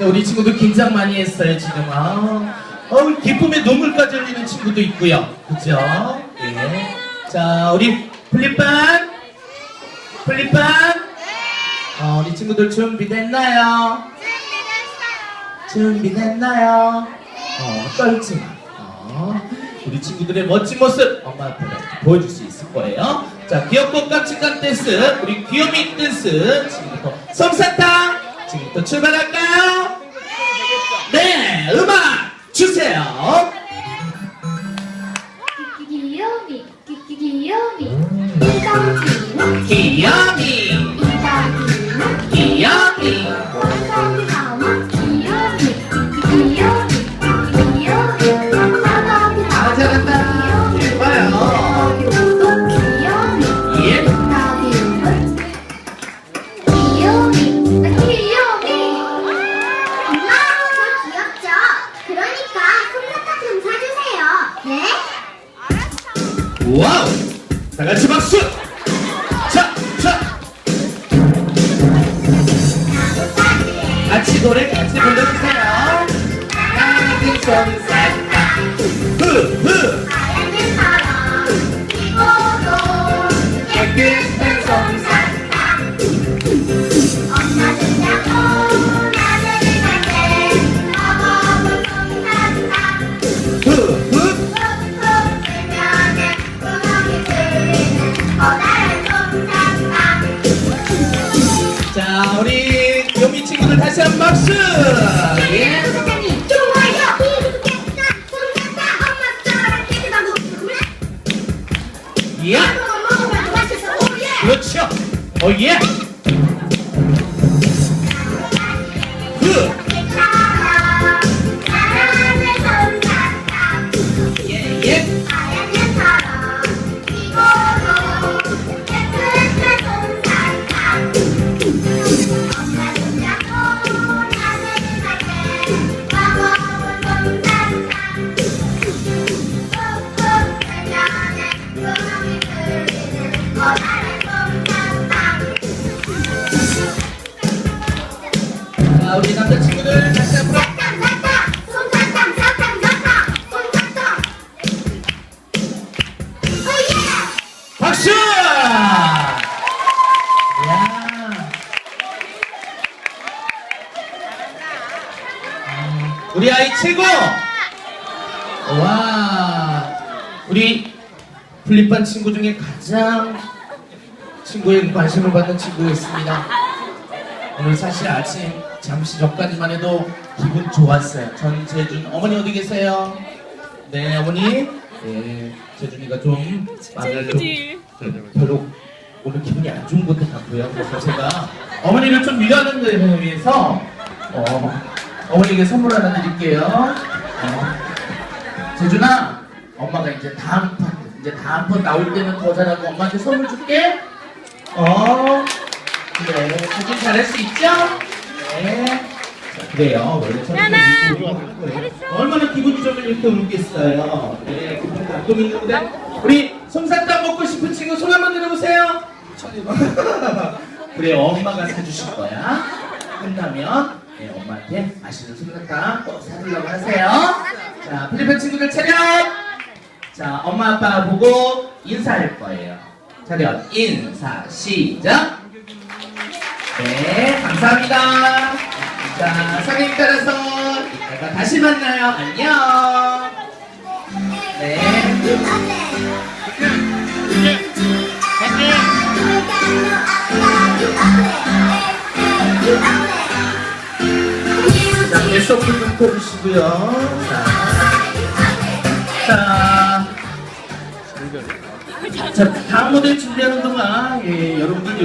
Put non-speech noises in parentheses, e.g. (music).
자, 우리 친구들 긴장 많이 했어요, 지금. 아, 어, 기쁨에 눈물까지 흘리는 친구도 있고요. 그죠? 예. 자, 우리 플립반? 플립반? 어, 우리 친구들 준비됐나요? 준비됐나요? 어, 떨지 마. 어, 우리 친구들의 멋진 모습 엄마 앞에 보여줄 수 있을 거예요. 자, 귀엽고 깜찍한 댄스, 우리 귀요미 댄스. 지금부터 솜사탕. 지금부터 출발할까요? 네, 음악 주세요. 귀요미 귀요미. 이덕기는 귀요미, 와우! 다 같이 박수! 자, 자! 같이 노래 같이 불러주세요. 하얀 솜사 다시 한번 박수! 예! 그래? 예! 먹어봐도 맛있어 오예 그렇 자, 우리 남자 친구들 다시 한 번. 사탕 사탕 솜사탕 사탕 사탕 솜사탕 오예 박수! 야. 음, 우리 아이 최고! 와, 우리 플립반 친구 중에 가장 친구의 관심을 받는 친구가 있습니다. 오늘 사실 아침 잠시 전까지만 해도 기분 좋았어요. 전 재준 어머니 어디 계세요? 네 어머니. 네 재준이가 좀 말을 좀 음, 별로 오늘 기분이 안 좋은 것도 같고요. 그래서 제가 어머니를 좀 위로하는 데 위해서 어, 어머니에게 선물 하나 드릴게요. 어, 재준아, 엄마가 이제 다음 판 이제 다음 판 나올 때는 더 잘하고 엄마한테 선물 줄게. 어, 그래. 재준 잘할 수 있죠? 네. 자, 그래요. 원래 저는 얼마나 기분이 좋으면 이렇게 울겠어요. 네, 기분 감동 있는데 우리 솜사탕 먹고 싶은 친구 손 한번 들어보세요. (laughs) 그래 엄마가 사주실 거야. 끝나면 네, 엄마한테 맛있는 솜사탕 꼭 사주려고 하세요. 자 필리핀 친구들 차렷. 자 엄마 아빠 보고 인사할 거예요. 차렷 인사 시작. 네 감사합니다. 자 선생님 따라서 이따가 다시 만나요. 안녕. 네. 자, 계속 좀 펴주시고요. 자, 자, 자, 다음 무대 준비하는 동안 예, 여러분들